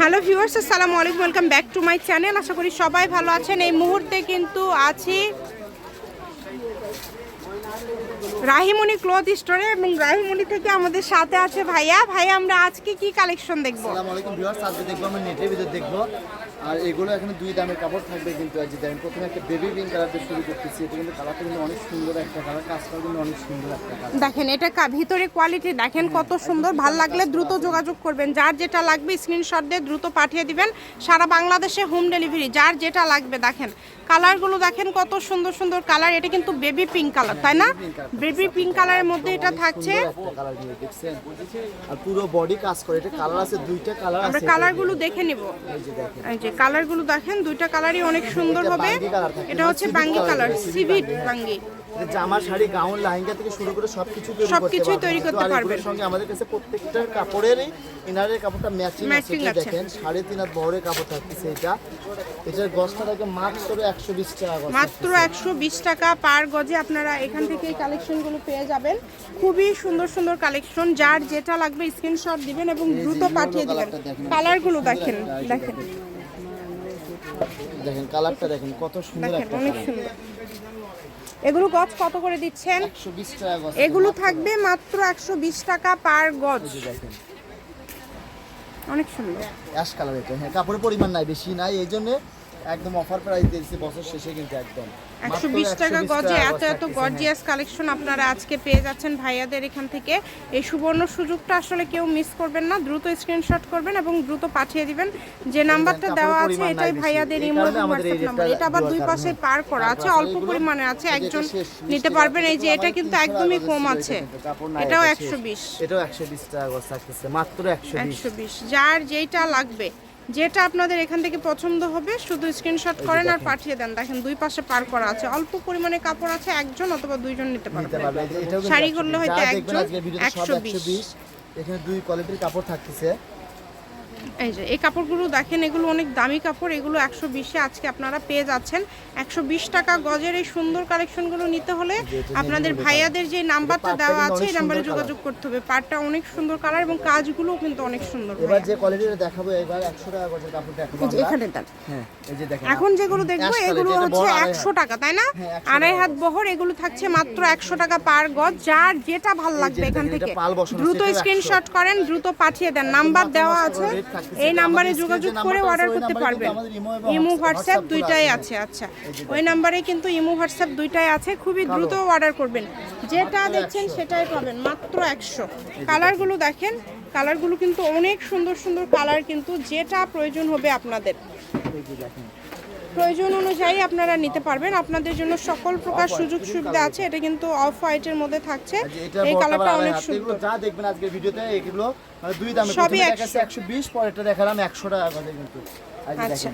Hello viewers, আসসালামু আলাইকুম, welcome back to my channel. আশা করি সবাই ভালো আছেন। এই মুহূর্তে কিন্তু আছি রাহিমণি ক্লথ স্টোরে এবং রাহিমণি থেকে আমাদের সাথে আছে ভাইয়া। ভাইয়া, আমরা আজকে কি কালেকশন দেখব? আসসালামু আলাইকুম ভিউয়ার্স, আজকে দেখব আমরা নেটের ভিতর দেখব। আর এগুলো এখানে দুই দামের কাপড় থাকবে কিন্তু আজ দেখেন প্রথমে একটা বেবি পিঙ্ক কালার দিয়ে শুরু করতেছি। এটা কিন্তু কালারটা কিন্তু অনেক সুন্দর একটা কালার কাজটা কিন্তু অনেক সুন্দর একটা কালার দেখেন এটা কা- ভিতরে কোয়ালিটি দেখেন কত সুন্দর। ভালো লাগলে দ্রুত যোগাযোগ করবেন। যার যেটা লাগবে স্ক্রিনশট দিয়ে দ্রুত পাঠিয়ে দিবেন। সারা বাংলাদেশে হোম ডেলিভারি যার যেটা লাগবে দেখেন। কালারগুলো দেখেন কত সুন্দর সুন্দর কালার এটা কিন্তু বেবি পিঙ্ক কালার তাই না? বেবি পিঙ্ক কালারের মধ্যে এটা থাকছে। আর পুরো বডি কাজ করে। এটা কালার আছে দুইটা কালার আছে। আমরা কালারগুলো দেখে নিব। এই যে যে কালারগুলো দেখেন দুইটা কালারই অনেক সুন্দর হবে। এটা হচ্ছে বাঙ্গি কালার সিভিট বাঙ্গি। জামা শাড়ি গাউন লেহেঙ্গা থেকে শুরু করে সবকিছু সবকিছুই তৈরি করতে পারবেন। সঙ্গে আমাদের কাছে প্রত্যেকটা কাপড়েরই ইনারের কাপড়টা ম্যাচিং আছে। দেখেন সাড়ে তিন হাত বহরের কাপড় থাকতেছে এটা। এটার গছটা থাকে মাত্র একশো বিশ টাকা মাত্র একশো বিশ টাকা পার গজে আপনারা এখান থেকে এই কালেকশনগুলো পেয়ে যাবেন। খুবই সুন্দর সুন্দর কালেকশন যার যেটা লাগবে স্ক্রিনশট দিবেন এবং দ্রুত পাঠিয়ে দিবেন। কালারগুলো দেখেন দেখেন। দেখেন কালারটা দেখেন কত সুন্দর একটা অনেক সুন্দর। এগুলো গজ কত করে দিচ্ছেন? একশো বিশ টাকা গজ। এগুলো থাকবে মাত্র একশো বিশ টাকা পার গজ। দেখেন। অনেক সুন্দর। অ্যাশ কালার এটা হ্যাঁ কাপড়ের পরিমাণ নাই বেশি নাই এই জন্য একদম অফার প্রাইস দিয়েছি বছর শেষে কিন্তু একদম। একশো মাত্র বিশ টাকা 120 গজে এত এত হ্যাঁ। গর্জিয়াস কালেকশন আপনারা আজকে পেয়ে যাচ্ছেন ভাইয়াদের এখান থেকে। এই সুবর্ণ সুযোগটা আসলে কেউ মিস করবেন না দ্রুত স্ক্রিনশট করবেন এবং দ্রুত পাঠিয়ে দিবেন। যে নাম্বারটা দেওয়া আছে এটাই ভাইয়াদের ইমো হোয়াটসঅ্যাপ নাম্বার এটা আবার দুই পাশে পার করা আছে অল্প পরিমাণে আছে একজন নিতে পারবেন। এই যে এটা কিন্তু একদমই কম আছে। এটাও এটা একশো শেষ। বিশ। এটাও একশো বিশ টাকা গজ থাকতেছে মাত্র একশো বিশ। একশো বিশ। যার যেটা লাগবে। যেটা আপনাদের এখান থেকে পছন্দ হবে শুধু স্ক্রিনশট করেন আর পাঠিয়ে দেন। দেখেন দুই পাশে পার করা আছে। অল্প পরিমাণে কাপড় আছে একজন অথবা দুইজন নিতে পারবে শাড়ি করলে হয়তো একজন একশো বিশ। 120 120 এখানে দুই কোয়ালিটির কাপড় থাকতেছে। এই যে এই কাপড়গুলো দেখেন এগুলো অনেক দামি কাপড় এগুলো একশো বিশে আজকে আপনারা পেয়ে যাচ্ছেন। একশো বিশ টাকা গজের এই সুন্দর কালেকশনগুলো নিতে হলে আপনাদের ভাইয়াদের যে নাম্বারটা দেওয়া আছে এই নাম্বারে যোগাযোগ করতে হবে। পাটটা অনেক সুন্দর কালার এবং কাজগুলোও কিন্তু অনেক সুন্দর এবার যে কোয়ালিটিটা দেখাবো এবার একশো টাকা গজের। এখানে হ্যাঁ এই যে দেখেন এখন যেগুলো দেখব এগুলো হচ্ছে বড় আড়াই একশো টাকা তাই না? হ্যাঁ, 100 আড়াই হাত বহর এগুলো থাকছে মাত্র একশো টাকা পার গজ যার যেটা ভালো লাগবে এখান থেকে। দ্রুত 100 স্ক্রিনশট করেন দ্রুত পাঠিয়ে দেন নাম্বার দেওয়া আছে। এই নাম্বারে যোগাযোগ করে অর্ডার করতে পারবেন। ইমো হোয়াটসঅ্যাপ দুইটাই আছে। আচ্ছা। ওই নাম্বারে কিন্তু ইমো হোয়াটসঅ্যাপ দুইটাই আছে খুবই দ্রুত অর্ডার করবেন। যেটা দেখছেন সেটাই পাবেন মাত্র একশো। কালারগুলো দেখেন। কালারগুলো কিন্তু অনেক সুন্দর সুন্দর কালার কিন্তু যেটা প্রয়োজন হবে আপনাদের। প্রয়োজন অনুযায়ী আপনারা নিতে পারবেন। আপনাদের জন্য সকল প্রকার সুযোগ সুবিধা আছে। এটা কিন্তু অফ হোয়াইটের মধ্যে থাকছে। এই কালারটা অনেক সুন্দর। যা দেখবেন আজকের ভিডিওতে এগুলো মানে দুই দামে সবই প্রথমে 100 একশো বিশ পরেরটা দেখালাম একশো টাকা করে কিন্তু। আচ্ছা।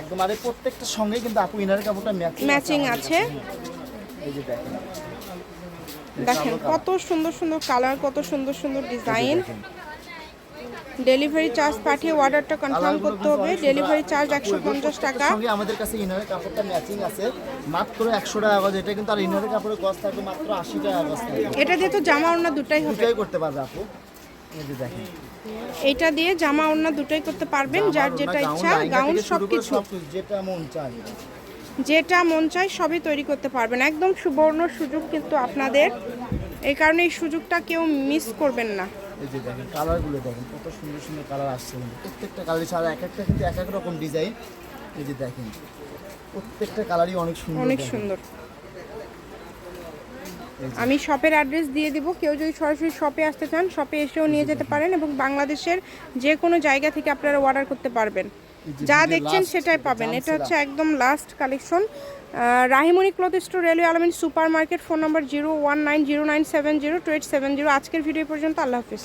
একদম আরে প্রত্যেকটা সঙ্গে কিন্তু আপু ইনারের কাপড়টা ম্যাচিং ম্যাচিং আছে। এই যে দেখেন। দেখেন কত সুন্দর সুন্দর কালার কত সুন্দর সুন্দর ডিজাইন ডেলিভারি চার্জ পাঠিয়ে অর্ডারটা কনফার্ম করতে হবে। ডেলিভারি চার্জ একশো পঞ্চাশ টাকা। সঙ্গে আমাদের কাছে ইনারের কাপড়টা ম্যাচিং আছে। মাত্র একশো টাকা গজ। এটা কিন্তু আর ইনারের কাপড়ের গজ থাকবে মাত্র আশি টাকা গজ থাকবে। এটা দিয়ে তো জামা ওড়না দুটাই হবে। দুটাই করতে পারবে আপু। দেখেন। এটা দিয়ে জামা ওড়না দুটাই করতে পারবেন যার যেটা ইচ্ছা গাউন সব সবকিছু। যেটা মন চায়। যেটা মন চায় সবই তৈরি করতে পারবেন। একদম সুবর্ণ সুযোগ কিন্তু আপনাদের। এই কারণে এই সুযোগটা কেউ মিস করবেন না। এই যে দেখেন কালারগুলো দেখেন কত সুন্দর সুন্দর কালার আসছে কিন্তু। প্রত্যেকটা কালারই ছাড়া এক একটা কিন্তু এক এক রকম ডিজাইন এই যে দেখেন প্রত্যেকটা কালারই অনেক সুন্দর অনেক সুন্দর। আমি শপের অ্যাড্রেস দিয়ে দিব। কেউ যদি সরাসরি শপে আসতে চান শপে এসেও নিয়ে যেতে পারেন এবং বাংলাদেশের যে কোনো জায়গা থেকে আপনারা অর্ডার করতে পারবেন। যে দেখছেন সেটাই পাবেন। এটা হচ্ছে একদম last collection Rahimoni cloth store railway Alamin super market phone number zero one nine zero nine seven zero two eight seven zero আজকের ভিডিও পর্যন্ত আল্লাহ হাফিজ।